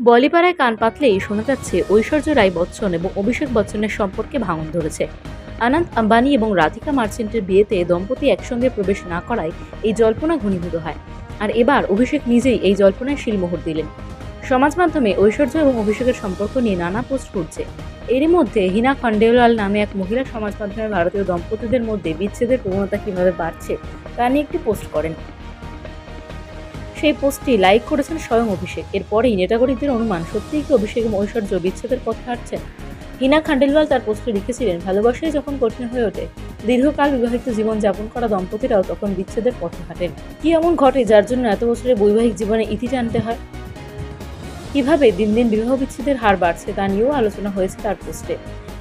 বলিপাড়ায় কান পাতলেই শোনা যাচ্ছে ঐশ্বর্য রায় বচ্চন এবং অভিষেক বচ্চনের সম্পর্কে ভাঙন ধরেছে। আনন্দ আম্বানি এবং রাধিকা মার্চেন্টের বিয়েতে দম্পতি একসঙ্গে প্রবেশ না করায় এই জল্পনা ঘনীভূত হয়। আর এবার অভিষেক নিজেই এই জল্পনায় শিলমোহর দিলেন। সমাজ মাধ্যমে ঐশ্বর্য এবং অভিষেকের সম্পর্ক নিয়ে নানা পোস্ট ঘুরছে এরই মধ্যে হিনা খন্ডেওয়াল নামে এক মহিলা সমাজ মাধ্যমে ভারতীয় দম্পতিদের মধ্যে বিচ্ছেদের প্রবণতা কীভাবে বাড়ছে তা নিয়ে একটি পোস্ট করেন। সেই পোস্টটি লাইক করেছেন স্বয়ং অভিষেক। এরপরেই নেটাগরিকদের অনুমান, সত্যিই কি অভিষেক ঐশ্বর্য বিচ্ছেদের পথে হাঁটছেন? হিনা খান্ডেলওয়াল তার পোস্টে লিখেছিলেন, ভালোবাসাই যখন কঠিন হয়ে ওঠে, দীর্ঘকাল বিবাহিত জীবন যাপন করা দম্পতিরাও তখন বিচ্ছেদের পথে হাঁটেন। কি এমন ঘটে যার জন্য এত বছরের বৈবাহিক জীবনে ইতি টানতে হয়? কীভাবে দিন দিন বিবাহ বিচ্ছেদের হার বাড়ছে তা নিয়েও আলোচনা হয়েছে তার পোস্টে।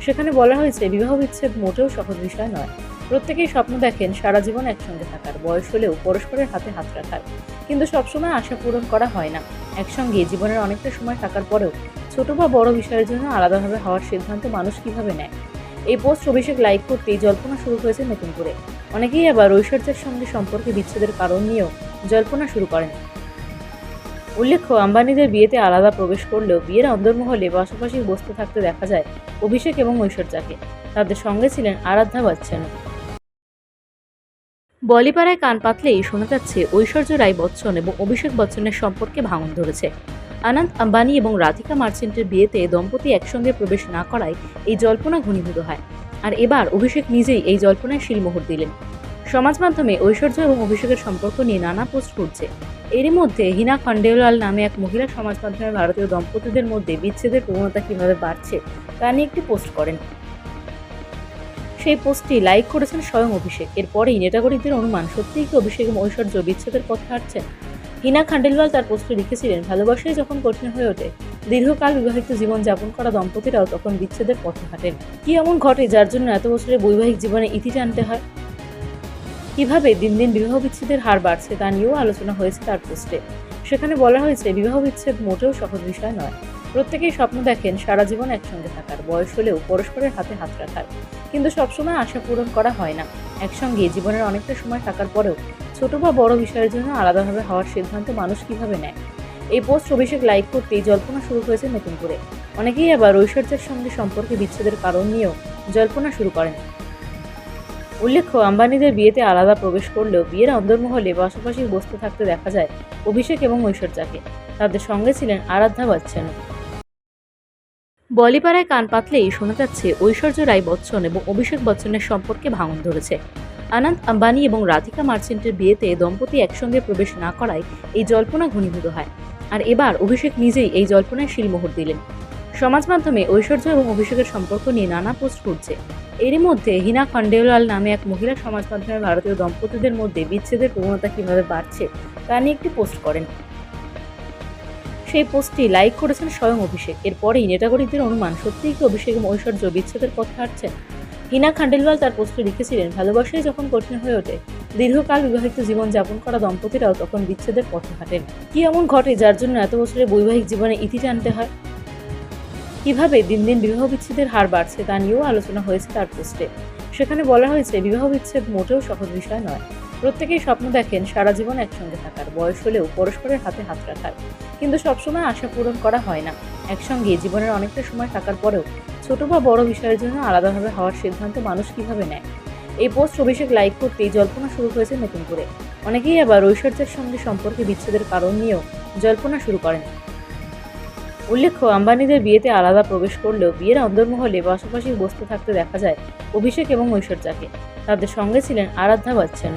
সেখানে বলা হয়েছে, বিবাহ বিচ্ছেদ মোটেও সহজ বিষয় নয়। প্রত্যেকেই স্বপ্ন দেখেন সারা জীবন একসঙ্গে থাকার। বয়স হলেও পরস্পরের হাতে হাত রাখার। কিন্তু সবসময় আশা পূরণ করা হয় না। একসঙ্গে জীবনের অনেকটা সময় থাকার পরেও ছোট বা বড় বিষয়ের জন্য আলাদাভাবে হওয়ার সিদ্ধান্ত মানুষ কীভাবে নেয়? এই পোস্ট অভিষেক লাইক করতেই জল্পনা শুরু হয়েছে নতুন করে। অনেকেই আবার ঐশ্বর্যের সঙ্গে সম্পর্কে বিচ্ছেদের কারণ নিয়েও জল্পনা শুরু করেন। উল্লেখ্য, আম্বানিদের বিয়েতে আলাদা প্রবেশ করলেও বিয়ের অন্দরমহলে পাশাপাশি বসতে থাকতে দেখা যায় অভিষেক এবং ঐশ্বর্যাকে। তাদের সঙ্গে ছিলেন আরাধ্যা বচ্চন। বলিপাড়ায় কান পাতলেই শোনা যাচ্ছে, ঐশ্বর্য রায় বচ্চন এবং অভিষেক বচ্চনের সম্পর্কে ভাঙন ধরেছে। আনন্দ, আম্বানি এবং রাধিকা মার্চেন্টের বিয়েতে দম্পতি একসঙ্গে প্রবেশ না করায় এই জল্পনা ঘনীভূত হয়। আর এবার অভিষেক নিজেই এই জল্পনায় শিলমোহর দিলেন। সমাজ মাধ্যমে ঐশ্বর্য এবং অভিষেকের সম্পর্ক নিয়ে নানা পোস্ট ঘুরছে এরই মধ্যে হিনা খন্ডেওয়াল নামে এক মহিলা সমাজ মাধ্যমে ভারতীয় দম্পতিদের মধ্যে বিচ্ছেদের প্রবণতা কীভাবে বাড়ছে, তা নিয়ে একটি পোস্ট করেন। সেই পোস্টটি লাইক করেছেন স্বয়ং অভিষেক। এরপরেই নেটাগরিকদের অনুমান, সত্যিই কি অভিষেক এবং ঐশ্বর্য বিচ্ছেদের পথে হাঁটছেন হিনা খান্ডেলওয়াল তার পোস্টে লিখেছিলেন, ভালোবাসাই যখন কঠিন হয়ে ওঠে, দীর্ঘকাল বিবাহিত জীবন যাপন করা দম্পতিরাও তখন বিচ্ছেদের পথে হাঁটেন। কি এমন ঘটে যার জন্য এত বছরের বৈবাহিক জীবনে ইতি টানতে হয়? কীভাবে দিন দিন বিবাহ বিচ্ছেদের হার বাড়ছে তা নিয়েও আলোচনা হয়েছে তার পোস্টে। সেখানে বলা হয়েছে বিবাহ বিচ্ছেদ মোটেও সহজ বিষয় নয়। প্রত্যেকেই স্বপ্ন দেখেন সারা জীবন একসঙ্গে থাকার। বয়স হলেও পরস্পরের হাতে হাত রাখার। কিন্তু সবসময় আশা পূরণ করা হয় না। একসঙ্গে জীবনের অনেকটা সময় থাকার পরেও ছোট বা বড় বিষয়ের জন্য আলাদাভাবে হওয়ার সিদ্ধান্ত মানুষ কীভাবে নেয়? এই পোস্ট অভিষেক লাইক করতেই জল্পনা শুরু হয়েছে নতুন করে। অনেকেই আবার ঐশ্বর্যের সঙ্গে সম্পর্কে বিচ্ছেদের কারণ নিয়েও জল্পনা শুরু করেন। উল্লেখ্য, আম্বানিদের বিয়েতে আলাদা প্রবেশ করলেও বিয়ের অন্দরমহলে পাশাপাশি বসতে থাকতে দেখা যায় অভিষেক এবং ঐশ্বর্যাকে। তাদের সঙ্গে ছিলেন আরাধ্যা বচ্চন। বলিপাড়ায় কান পাতলেই শোনা যাচ্ছে, ঐশ্বর্য রায় বচ্চন এবং অভিষেক বচ্চনের সম্পর্কে ভাঙন ধরেছে। আনন্দ আম্বানি এবং রাধিকা মার্চেন্টের বিয়েতে দম্পতি একসঙ্গে প্রবেশ না করায় এই জল্পনা ঘনীভূত হয়। আর এবার অভিষেক নিজেই এই জল্পনায় শিলমোহর দিলেন। সমাজ মাধ্যমে ঐশ্বর্য এবং অভিষেকের সম্পর্ক নিয়ে নানা পোস্ট ঘুরছে এরই মধ্যে হিনা খন্ডেওয়াল নামে এক মহিলা সমাজ মাধ্যমে ভারতীয় দম্পতিদের মধ্যে বিচ্ছেদের প্রবণতা কীভাবে বাড়ছে, তা নিয়ে একটি পোস্ট করেন। সেই পোস্টটি লাইক করেছেন স্বয়ং অভিষেক। এরপরেই নেটাগরিকদের অনুমান, সত্যিই কি অভিষেক এবং ঐশ্বর্য বিচ্ছেদের পথে হাঁটছেন হিনা খান্ডেলওয়াল তার পোস্টে লিখেছিলেন, ভালোবাসাই যখন কঠিন হয়ে ওঠে, দীর্ঘকাল বিবাহিত জীবন যাপন করা দম্পতিরাও তখন বিচ্ছেদের পথে হাঁটেন। কি এমন ঘটে যার জন্য এত বছরের বৈবাহিক জীবনে ইতি টানতে হয়? কীভাবে দিন দিন বিবাহ বিচ্ছেদের হার বাড়ছে তা নিয়েও আলোচনা হয়েছে তার পোস্টে। সেখানে বলা হয়েছে বিবাহ বিচ্ছেদ মোটেও সহজ বিষয় নয়। প্রত্যেকেই স্বপ্ন দেখেন সারা জীবন একসঙ্গে থাকার। বয়স হলেও পরস্পরের হাতে হাত রাখার। কিন্তু সবসময় আশা পূরণ করা হয় না। একসঙ্গে জীবনের অনেকটা সময় থাকার পরেও ছোট বা বড় বিষয়ের জন্য আলাদাভাবে হওয়ার সিদ্ধান্ত মানুষ কীভাবে নেয়? এই পোস্ট অভিষেক লাইক করতেই জল্পনা শুরু হয়েছে নতুন করে। অনেকেই আবার ঐশ্বর্যের সঙ্গে সম্পর্কে বিচ্ছেদের কারণ নিয়েও জল্পনা শুরু করেন। উল্লেখ্য, আম্বানিদের বিয়েতে আলাদা প্রবেশ করলেও বিয়ের অন্দরমহলে পাশাপাশি বসতে থাকতে দেখা যায় অভিষেক এবং ঐশ্বর্যাকে। তাদের সঙ্গে ছিলেন আরাধ্যা বচ্চন